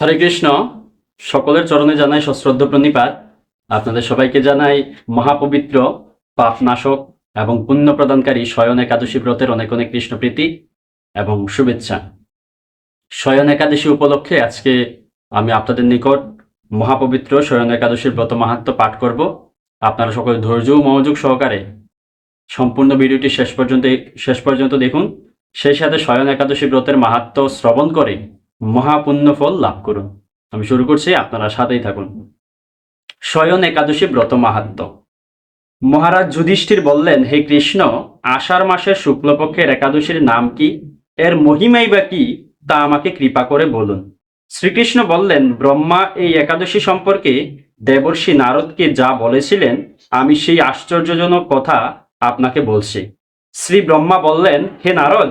হরে কৃষ্ণ, সকলের চরণে জানাই সশ্রদ্ধ প্রণিপাত। আপনাদের সবাইকে জানাই মহাপবিত্র, পাপনাশক এবং পুণ্য প্রদানকারী স্বয়ন একাদশী ব্রতের অনেক অনেক কৃষ্ণপ্রীতি এবং শুভেচ্ছা। শয়ন একাদশী উপলক্ষে আজকে আমি আপনাদের নিকট মহাপবিত্র স্বয়ন একাদশীর ব্রত মাহাত্ম পাঠ করব। আপনারা সকলে ধৈর্য ও মনোযোগ সহকারে সম্পূর্ণ ভিডিওটি শেষ পর্যন্ত শেষ পর্যন্ত দেখুন। সেই সাথে শয়ন একাদশী ব্রতের মাহাত্ম শ্রবণ করে মহাপুণ্য ফল লাভ করুন আমি শুরু করছি, আপনারা সাথেই থাকুন। শয়ন একাদশী ব্রত মাহাত্ম। মহারাজ যুধিষ্ঠির বললেন, হে কৃষ্ণ, আষাঢ় মাসের শুক্লপক্ষের একাদশীর নাম কি? এর মহিমাই বা কি? তা আমাকে কৃপা করে বলুন। শ্রীকৃষ্ণ বললেন, ব্রহ্মা, এই একাদশী সম্পর্কে দেবর্ষি নারদকে যা বলেছিলেন, আমি সেই আশ্চর্যজনক কথা আপনাকে বলছি। শ্রী ব্রহ্মা বললেন, হে নারদ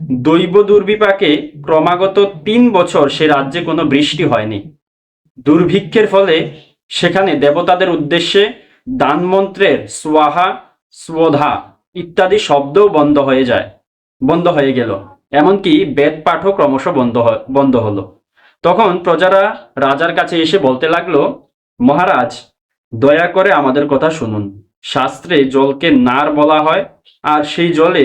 দৈব দুর্বিপাকে ক্রমাগত তিন বছর সে রাজ্যে কোনো বৃষ্টি হয়নি। দুর্ভিক্ষের ফলে সেখানে দেবতাদের উদ্দেশ্যে দানমন্ত্রের স্বাহা, স্বধা ইত্যাদি শব্দও বন্ধ হয়ে যায়, বন্ধ হয়ে গেল। এমনকি বেদ পাঠও ক্রমশ বন্ধ বন্ধ হলো। তখন প্রজারা রাজার কাছে এসে বলতে লাগল, মহারাজ, দয়া করে আমাদের কথা শুনুন। শাস্ত্রে জলকে নার বলা হয়, আর সেই জলে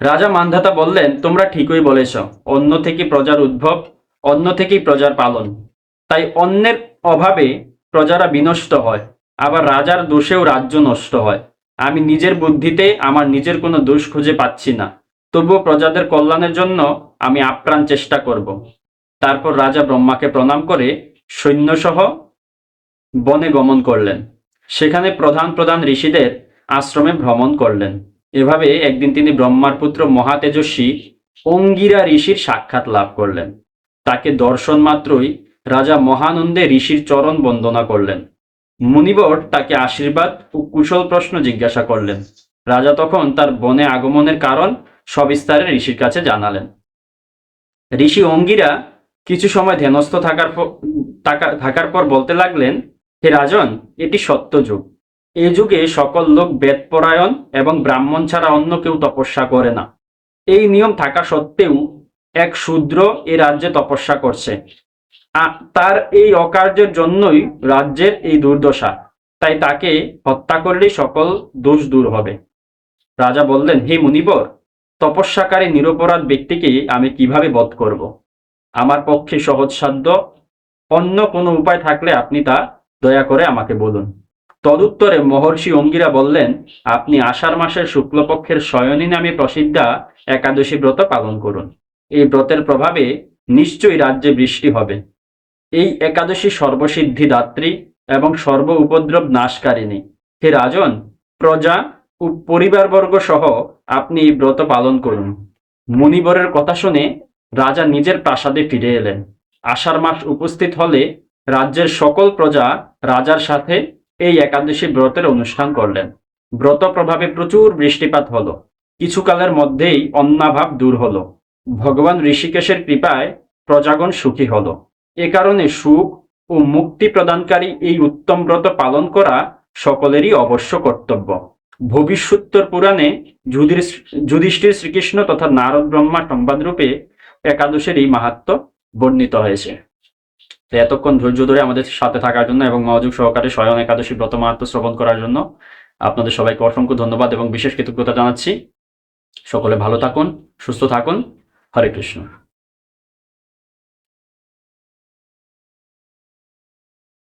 রাজা মান্ধাতা বললেন, তোমরা ঠিকই বলেছ, অন্য থেকে প্রজার উদ্ভব, অন্য থেকেই প্রজার পালন। তাই অন্যের অভাবে প্রজারা বিনষ্ট হয়, আবার রাজার দোষেও রাজ্য নষ্ট হয়। আমি নিজের বুদ্ধিতে আমার নিজের কোনো দোষ খুঁজে পাচ্ছি না। তবুও প্রজাদের কল্যাণের জন্য আমি আপ্রাণ চেষ্টা করব। তারপর রাজা ব্রহ্মাকে প্রণাম করে সৈন্যসহ বনে গমন করলেন। সেখানে প্রধান প্রধান ঋষিদের আশ্রমে ভ্রমণ করলেন। এভাবে একদিন তিনি ব্রহ্মার পুত্র মহাতেজস্বী অঙ্গিরা ঋষির সাক্ষাৎ লাভ করলেন। তাকে দর্শন মাত্রই রাজা মহানন্দে ঋষির চরণ বন্দনা করলেন। মুনিবর তাকে আশীর্বাদ ও কুশল প্রশ্ন জিজ্ঞাসা করলেন। রাজা তখন তার বনে আগমনের কারণ সবিস্তারে ঋষির কাছে জানালেন। ঋষি অঙ্গিরা কিছু সময় ধ্যানস্থ থাকার থাকার পর বলতে লাগলেন, হে রাজন, এটি সত্য যুগ। এই যুগে সকল লোক বেদপরায়ণ এবং ব্রাহ্মণ ছাড়া অন্য কেউ তপস্যা করে না। এই নিয়ম থাকা সত্ত্বেও এক শূদ্র এই রাজ্যে তপস্যা করছে। তার এই অকার্যের জন্যই রাজ্যের এই দুর্দশা। তাই তাকে হত্যা করলেই সকল দোষ দূর হবে। রাজা বললেন, হে মুনিবর, তপস্যাকারী নিরপরাধ ব্যক্তিকে আমি কীভাবে বধ করব? আমার পক্ষে সহজসাধ্য অন্য কোনো উপায় থাকলে আপনি তা দয়া করে আমাকে বলুন। তদুত্তরে মহর্ষি অঙ্গিরা বললেন, আপনি আষাঢ় মাসের শুক্লপক্ষের শয়নী নামে প্রসিদ্ধা একাদশী ব্রত পালন করুন। এই ব্রতের প্রভাবে নিশ্চয়ই রাজ্যে বৃষ্টি হবে। এই একাদশী সর্বসিদ্ধি দাত্রী এবং সর্ব উপদ্রব নাশকারিণী। হে রাজন, প্রজা ও পরিবারবর্গ সহ আপনি এই ব্রত পালন করুন। মুনিবরের কথা শুনে রাজা নিজের প্রাসাদে ফিরে এলেন। আষাঢ় মাস উপস্থিত হলে রাজ্যের সকল প্রজা রাজার সাথে এই একাদশী ব্রতের অনুষ্ঠান করলেন। ব্রত প্রভাবে প্রচুর বৃষ্টিপাত হলো। কিছুকালের মধ্যেই অন্নাভাব দূর হলো। ভগবান ঋষিকেশের কৃপায় প্রজাগণ সুখী হলো। এ কারণে সুখ ও মুক্তি প্রদানকারী এই উত্তম ব্রত পালন করা সকলেরই অবশ্য কর্তব্য। ভবিষ্যোত্তর পুরাণে যুধিষ্ঠির শ্রীকৃষ্ণ তথা নারদ ব্রহ্মা সংবাদ রূপে একাদশের এই মাহাত্ম বর্ণিত হয়েছে। তো এতক্ষণ ধৈর্য ধরে আমাদের সাথে থাকার জন্য এবং মনোযোগ সহকারে স্বয়ং একাদশী ব্রত মাহাত্ম শ্রবণ করার জন্য আপনাদের সবাইকে অসংখ্য ধন্যবাদ এবং বিশেষ কৃতজ্ঞতা জানাচ্ছি। সকলে ভালো থাকুন, সুস্থ থাকুন। হরে কৃষ্ণ।